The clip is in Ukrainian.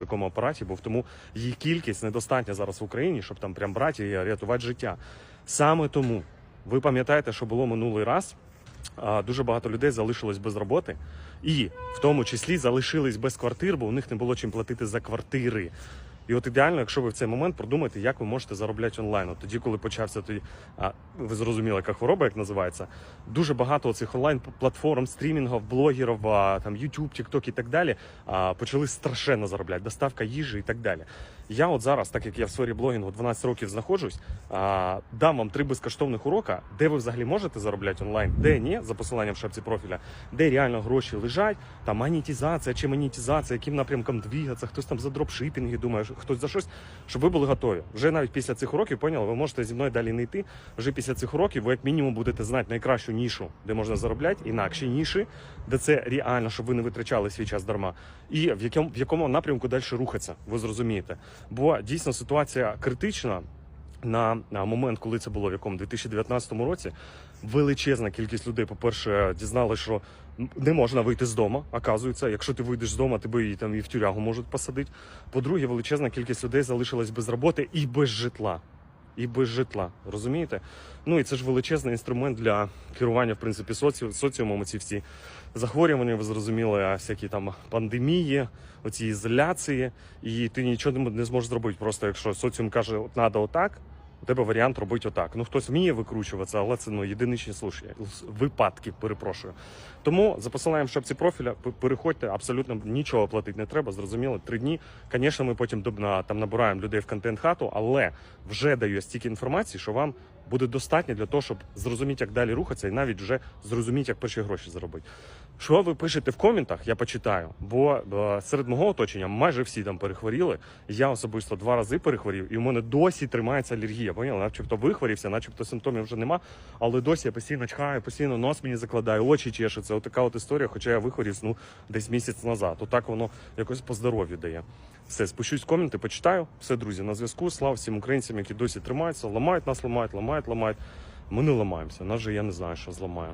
такому апараті був, тому її кількість недостатня зараз в Україні, щоб там прям брати і рятувати життя. Саме тому ви пам'ятаєте, що було минулий раз. Дуже багато людей залишилось без роботи, і в тому числі залишились без квартир, бо у них не було чим платити за квартири. І от ідеально, якщо ви в цей момент продумаєте, як ви можете заробляти онлайн. От тоді, коли почався тоді, а ви зрозуміли, яка хвороба, як називається, дуже багато цих онлайн платформ, стрімінгів, блогерів, а, там YouTube, TikTok і так далі, а, почали страшенно заробляти, доставка їжі і так далі. Я от зараз, так як я в сфері блогінгу 12 років знаходжусь, а, дам вам три безкоштовних урока, де ви взагалі можете заробляти онлайн, де ні, за посиланням в шапці профіля, де реально гроші лежать, там монетизація чи монетизація, яким напрямком двігатися, хтось там за дропшипінги думає, хтось за щось, щоб ви були готові. Вже навіть після цих уроків, поняли, ви можете зі мною далі не йти. Вже після цих уроків ви як мінімум будете знати найкращу нішу, де можна заробляти, інакші ніші, де це реально, щоб ви не витрачали свій час дарма. І в якому, в якому напрямку далі рухатися, ви зрозумієте. Бо дійсно ситуація критична. На, момент, коли це було в якому 2019 році, величезна кількість людей, по-перше, дізналися, що не можна вийти з дому, оказується. Якщо ти вийдеш з дому, тебе і там і в тюрягу можуть посадити. По-друге, величезна кількість людей залишилась без роботи і без житла. І без житла, розумієте? Ну і це ж величезний інструмент для керування, в принципі, соці... соціумом. Ці всі захворювання, ви зрозуміли, всякі там пандемії, оці ізоляції, і ти нічого не зможеш зробити. Просто якщо соціум каже, от треба отак, у тебе варіант робити отак. Ну хтось вміє викручуватися, але це ну єдиничні случаї, випадки, перепрошую. Тому за посиланням шапці профіля переходьте, абсолютно нічого платити не треба. Зрозуміло, три дні. Звісно, ми потім там набираємо людей в контент хату, але вже даю стільки інформації, що вам буде достатньо для того, щоб зрозуміти, як далі рухатися, і навіть вже зрозуміти, як перші гроші заробити. Що ви пишете в коментах, я почитаю, бо е, серед мого оточення майже всі там перехворіли. Я особисто два рази перехворів, і у мене досі тримається алергія. Поняли? Начебто вихворівся, начебто симптомів вже нема, але досі я постійно чхаю, постійно нос мені закладає, очі чешуться. От така от історія, хоча я вихворів ну, десь місяць назад. Отак воно якось по здоров'ю дає. Все, спущусь в коменти, почитаю. Все, друзі, на зв'язку. Слава всім українцям, які досі тримаються, ламають нас, ламають, ламають, ламають, ламають. Ми не ламаємося. Нас же я не знаю, що зламає.